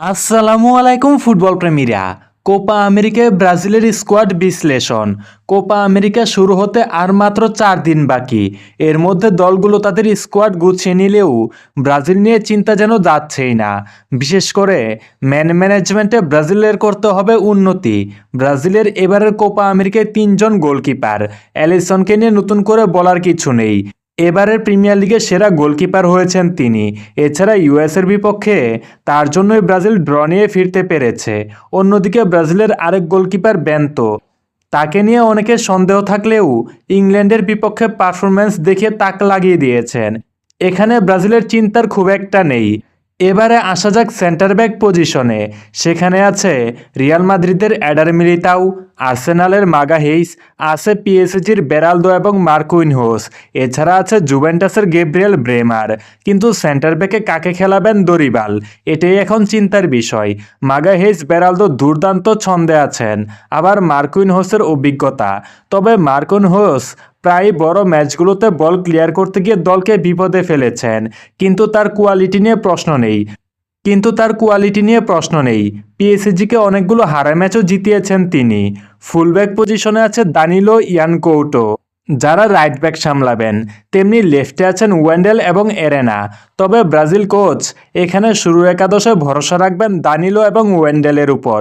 আসসালামু আলাইকুম football প্রেমীরা। Copa আমেরিকায় ব্রাজিলের স্কোয়াড বিশ্লেষণ। কোপা আমেরিকা শুরু হতে আর মাত্র চার দিন বাকি। এর মধ্যে দলগুলো তাদের স্কোয়াড গুছিয়ে নিলেও ব্রাজিল নিয়ে চিন্তা যেন যাচ্ছেই না। বিশেষ করে ম্যান ম্যানেজমেন্টে ব্রাজিলের করতে হবে উন্নতি। ব্রাজিলের এবারের কোপা আমেরিকায় তিনজন গোলকিপার। অ্যালিসনকে নিয়ে নতুন করে বলার কিছু নেই। এবারের প্রিমিয়ার লিগে সেরা গোলকিপার হয়েছেন তিনি। এছাড়া ইউএসের বিপক্ষে তার জন্যই ব্রাজিল ড্র নিয়ে ফিরতে পেরেছে। অন্যদিকে ব্রাজিলের আরেক গোলকিপার ব্যান্তো তাকে নিয়ে অনেকে সন্দেহ থাকলেও ইংল্যান্ডের বিপক্ষে পারফরম্যান্স দেখে তাক লাগিয়ে দিয়েছেন। এখানে ব্রাজিলের চিন্তার খুব একটা নেই। এবারে আসা যাক সেন্টার ব্যাক পজিশনে সেখানে আছে রিয়াল মাদ্রিদের অ্যাডার মিলিতাও আর্সেনালের মাগা হেইস আছে পিএসজির বেরালদো এবং মার্কুইন হোস এছাড়া আছে জুভেন্টাসের গেব্রিয়েল ব্রেমার কিন্তু সেন্টার ব্যাকে কাকে খেলাবেন দরিবাল? এটাই এখন চিন্তার বিষয়। মাগা হেইস বেরালদো দুর্দান্ত ছন্দে আছেন। আবার মার্কুইন হোসের অভিজ্ঞতা। তবে মার্কুইনহোস প্রায় বড় ম্যাচগুলোতে বল ক্লিয়ার করতে গিয়ে দলকে বিপদে ফেলেছেন। কিন্তু তার কোয়ালিটি নিয়ে প্রশ্ন নেই। কিন্তু তার কোয়ালিটি নিয়ে প্রশ্ন নেই। পিএসজিকে অনেকগুলো হারা ম্যাচও জিতিয়েছেন তিনি। ফুলব্যাক পজিশনে আছে দানিলো ইয়ানকৌটো যারা রাইট ব্যাক সামলাবেন। তেমনি লেফটে আছেন ওয়েন্ডেল এবং এরেনা। তবে ব্রাজিল কোচ, এখানে শুরু একাদশে ভরসা রাখবেন দানিলো এবং ওয়েন্ডেলের উপর।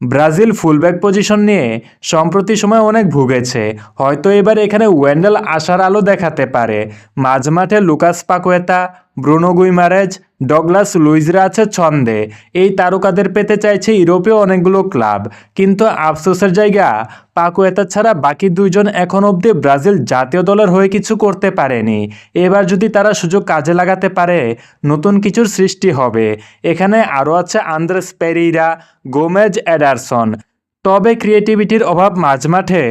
ব্রাজিল ফুলব্যাক পজিশন নিয়ে সম্প্রতি সময় অনেক ভুগেছে। হয়তো এবার এখানে ওয়েন্ডেল আসার আলো দেখাতে পারে। মাঝমাঠে Lucas Paqueta Bruno Guimaraes, Douglas লুইজরা আছে ছন্দে। এই তারকাদের পেতে চাইছে ইউরোপীয় অনেকগুলো ক্লাব। কিন্তু আফসোসের জায়গা, পাকুয়েতা ছাড়া বাকি দুইজন এখন অবধি ব্রাজিল জাতীয় দলের হয়ে কিছু করতে পারেনি। এবার যদি তারা সুযোগ কাজে লাগাতে পারে, নতুন কিছুর সৃষ্টি হবে। এখানে আরও আছে আন্দ্রেস পেরিরা, গোমেজ অ্যাডারসন তবে ক্রিয়েটিভিটির অভাব মাঝমাঠে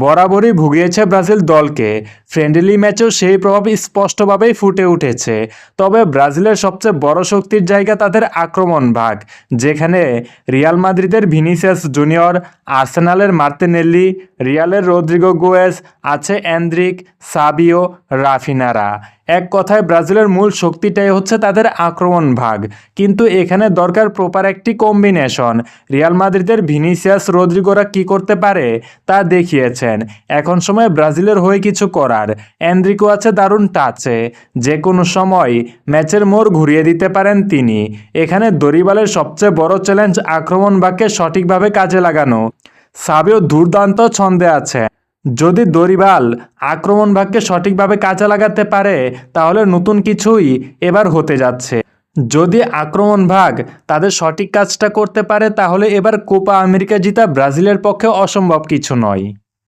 বরাবরই ভুগিয়েছে ব্রাজিল দলকে। ফ্রেন্ডলি ম্যাচেও সেই প্রভাব স্পষ্টভাবেই ফুটে উঠেছে। তবে ব্রাজিলের সবচেয়ে বড় শক্তির জায়গা তাদের আক্রমণ ভাগ, যেখানে রিয়াল মাদ্রিদের ভিনিসিয়াস জুনিয়র, আর্সেনালের মার্তেনেল্লি রিয়ালের রদ্রিগো গোয়েস, আছে অ্যান্দ্রিক সাবিও, রাফিনারা। এক কথায় ব্রাজিলের মূল শক্তিটাই হচ্ছে তাদের আক্রমণ ভাগ। কিন্তু এখানে দরকার প্রপার একটি কম্বিনেশন রিয়াল মাদ্রিদের ভিনিসিয়াস রদ্রিগোরা কি করতে পারে তা দেখিয়েছেন। এখন সময় ব্রাজিলের হয়ে কিছু করার। অ্যান্দ্রিকো আছে দারুণ টাচে। যে কোনো সময় ম্যাচের মোড় ঘুরিয়ে দিতে পারেন তিনি। এখানে দরিবালের সবচেয়ে বড় চ্যালেঞ্জ আক্রমণ ভাগকে সঠিকভাবে কাজে লাগানো। সাবেও দুর্দান্ত ছন্দে আছে যদি দরিবাল আক্রমণ ভাগকে সঠিকভাবে কাজে লাগাতে পারে, তাহলে নতুন কিছুই এবার হতে যাচ্ছে। যদি আক্রমণ ভাগ তাদের সঠিক কাজটা করতে পারে, তাহলে এবার কোপা আমেরিকা জিতা ব্রাজিলের পক্ষে অসম্ভব কিছু নয়।